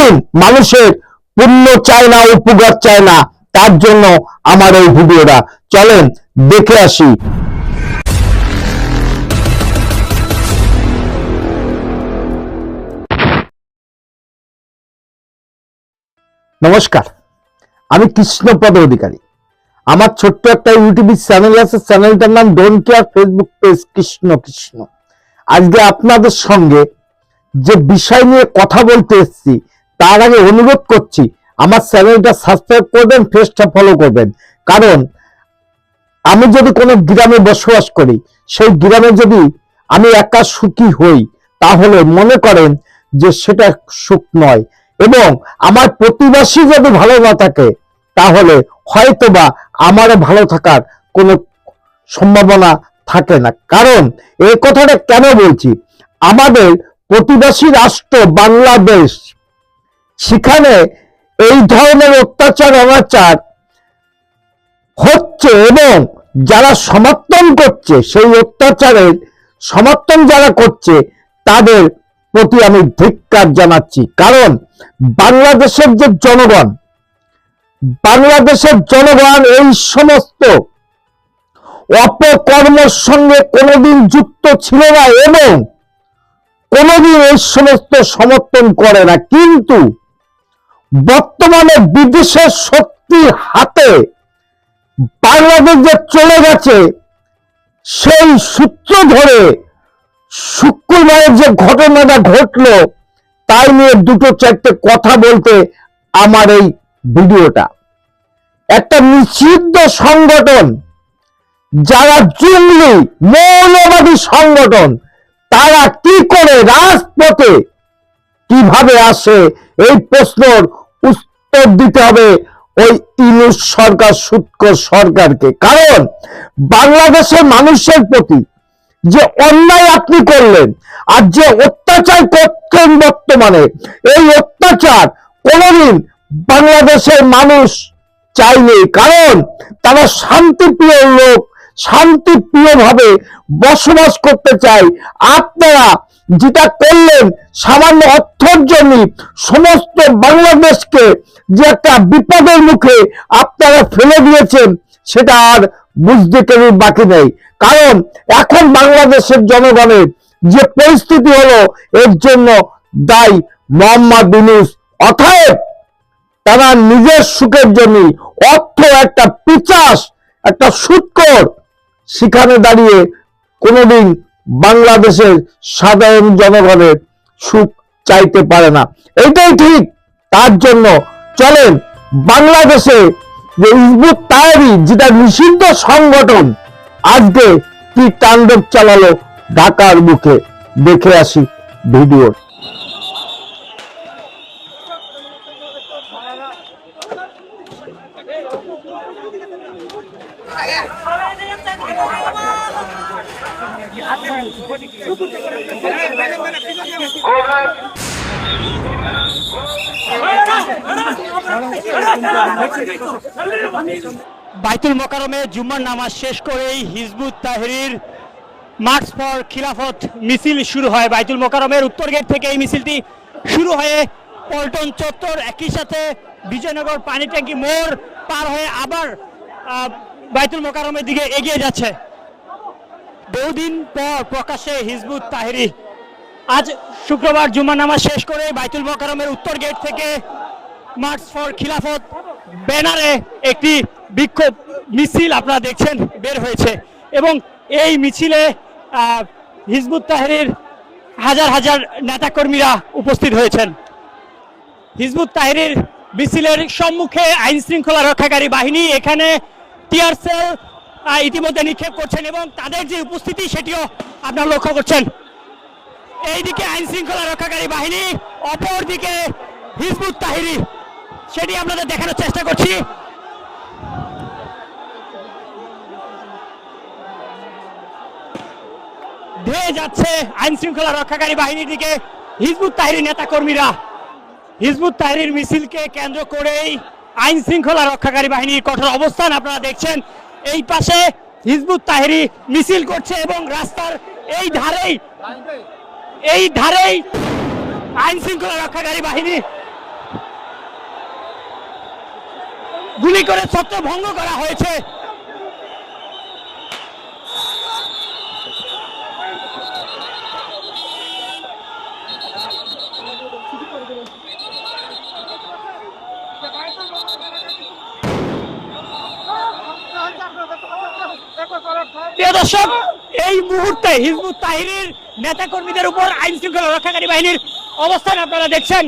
কোনোদিন মানুষের পুণ্য চায় না, উপকার চায় না, তার জন্য আমার এই ভিডিওটা। চলেন, দেখে আসি। নমস্কার, আমি কৃষ্ণপদ অধিকারী। আমার ছোট্ট একটা ইউটিউব চ্যানেল আছে চ্যানেলটার নাম don't care Facebook page Krishna Krishna. আজকে আপনাদের সঙ্গে যে বিষয় নিয়ে কথা বলতে এসেছি তার আগে অনুরোধ করছি, আমার চ্যানেলটা সাবস্ক্রাইব করবেন ফেসটা ফলো করবেন। কারণ, আমি যদি কোনো গ্রামে বসবাস করি, সেই গ্রামে যদি আমি একা সুখী হই, তাহলে মনে করেন যে সেটা সুখ নয়। এবং আমার প্রতিবাসী যদি ভালো না থাকে, তাহলে হয়তোবা আমারও ভালো থাকার কোনো সম্ভাবনা থাকে না। কারণ, এই কথাটা কেন বলছি? আমাদের প্রতিবেশী রাষ্ট্র বাংলাদেশ সেখানে এই ধরনের অত্যাচার, অনাচার হচ্ছে এবং যারা সমর্থন করছে, সেই অত্যাচারের সমর্থন যারা করছে, তাদের প্রতি আমি ধিক্কার জানাচ্ছি। কারণ বাংলাদেশের যে জনগণ, বাংলাদেশের জনগণ এই সমস্ত অপকর্মের সঙ্গে কোনোদিন যুক্ত ছিল না এবং কোনোদিন এই সমস্ত সমর্থন করে না। কিন্তু বর্তমানে বিদেশের শক্তির হাতে বাংলাদেশ যে চলে গেছে। সেই সূত্র ধরে শুক্রবারের যে ঘটনাটা ঘটলো, তাই নিয়ে দুটো চারটে কথা বলতে আমার এই ভিডিওটা। একটা নিষিদ্ধ সংগঠন, যারা জঙ্গলি, মৌলবাদী সংগঠন, তারা কি করে রাজপথে কীভাবে আসে? এই প্রশ্নর উত্তর দিতে হবে ওই ইনুস সরকার, সুৎকর সরকারকে। কারণ বাংলাদেশের মানুষের প্রতি যে অন্যায় আপনি করলেন আর যে অত্যাচার করছেন বর্তমানে, এই অত্যাচার কোনদিন বাংলাদেশের মানুষ চাইনি কারণ তারা শান্তিপ্রিয় লোক শান্তিপ্রিয় ভাবে বসবাস করতে চায়। আপনারা যেটা করলেন সামান্য অর্থের জন্য সমস্ত বাংলাদেশকে যে একটা বিপদের মুখে আপনারা ফেলে দিয়েছেন, সেটা আর বুঝতে কেউ বাকি নেই। কারণ এখন বাংলাদেশের জনগণের যে পরিস্থিতি হলো, এর জন্য দায়ী মোহাম্মদ বিনুস অতএব তারা নিজের সুখের জন্য অর্থ, একটা পিচাস, একটা সুৎকর সেখানে দাঁড়িয়ে কোনোদিন বাংলাদেশের সাধারণ জনগণের সুখ চাইতে পারে না। এটাই ঠিক। তার জন্য চলেন বাংলাদেশে যে ইজবুত তায়ারি যেটা নিষিদ্ধ সংগঠন, আজকে কি তাণ্ডব চালালো ঢাকার মুখে। দেখে আসি ভিডিও বাইতুল মোকারমে জুম্মার নামাজ শেষ করেই হিজবুত তাহরির মার্চ ফর খিলাফত মিছিল শুরু হয়। বাইতুল মোকারমের উত্তর গেট থেকে এই মিছিলটি শুরু হয়ে পল্টন চত্বর, একই সাথে বিজয়নগর পানি ট্যাঙ্কি মোড় পার হয়ে আবার বাইতুল মোকারমের দিকে এগিয়ে যাচ্ছে। বহুদিন পর প্রকাশ্যে হিজবুত তাহরি। আজ শুক্রবার জুম্মা নামাজ শেষ করে বাইতুল মোকারমের উত্তর গেট থেকে মার্চ ফর খিলাফত ব্যানারে একটি বিক্ষোভ মিছিল আপনারা দেখছেন বের হয়েছে এবং এই মিছিলে হিজবুত তাহরির হাজার হাজার নেতাকর্মীরা উপস্থিত হয়েছেন। হিজবুত তাহরির মিছিলের সম্মুখে আইন শৃঙ্খলা রক্ষাকারী বাহিনী এখানে টিয়ার সেল আহ, ইতিমধ্যে নিক্ষেপ করছেন এবং তাদের যে উপস্থিতি সেটিও আপনারা লক্ষ্য করছেন। এইদিকে আইন শৃঙ্খলা রক্ষাকারী বাহিনী, অপরদিকে হিজবুত তাহিরি, সেটি আপনাদের দেখানোর চেষ্টা করছি। ধেয়ে যাচ্ছে আইন শৃঙ্খলা রক্ষাকারী বাহিনীর দিকে হিজবুত তাহিরি নেতা কর্মীরা হিজবুত তাহরির মিছিলকে কেন্দ্র করেই আইন শৃঙ্খলা রক্ষাকারী বাহিনীর কঠোর অবস্থান আপনারা দেখছেন। এই পাশে হিজবুত তাহেরি মিছিল করছে এবং রাস্তার এই ধারেই এই ধারেই আইন শৃঙ্খলা রক্ষাকারী বাহিনী গুলি করে ছত্রভঙ্গ করা হয়েছে। প্রিয় দর্শক, এই মুহূর্তে হিজবুত তাহিরের নেতা কর্মীদের উপর আইন শৃঙ্খলা রক্ষাকারী বাহিনীর অবস্থান আপনারা দেখছেন।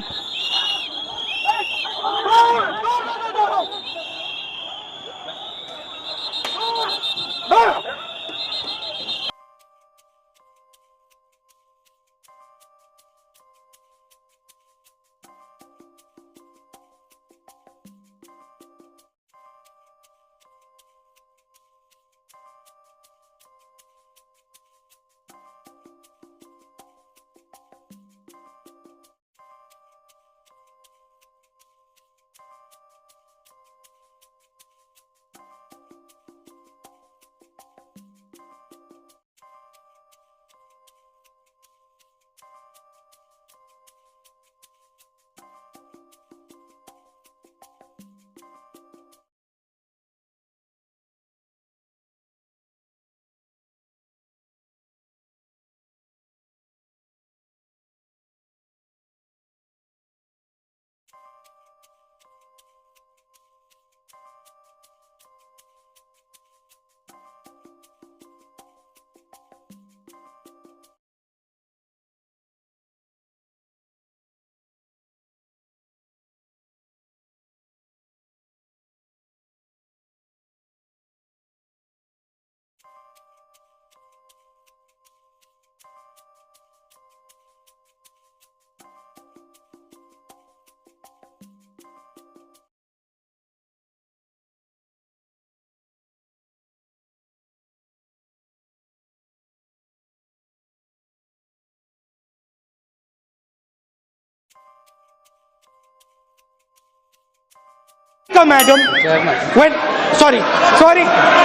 Madam. When sorry, sorry.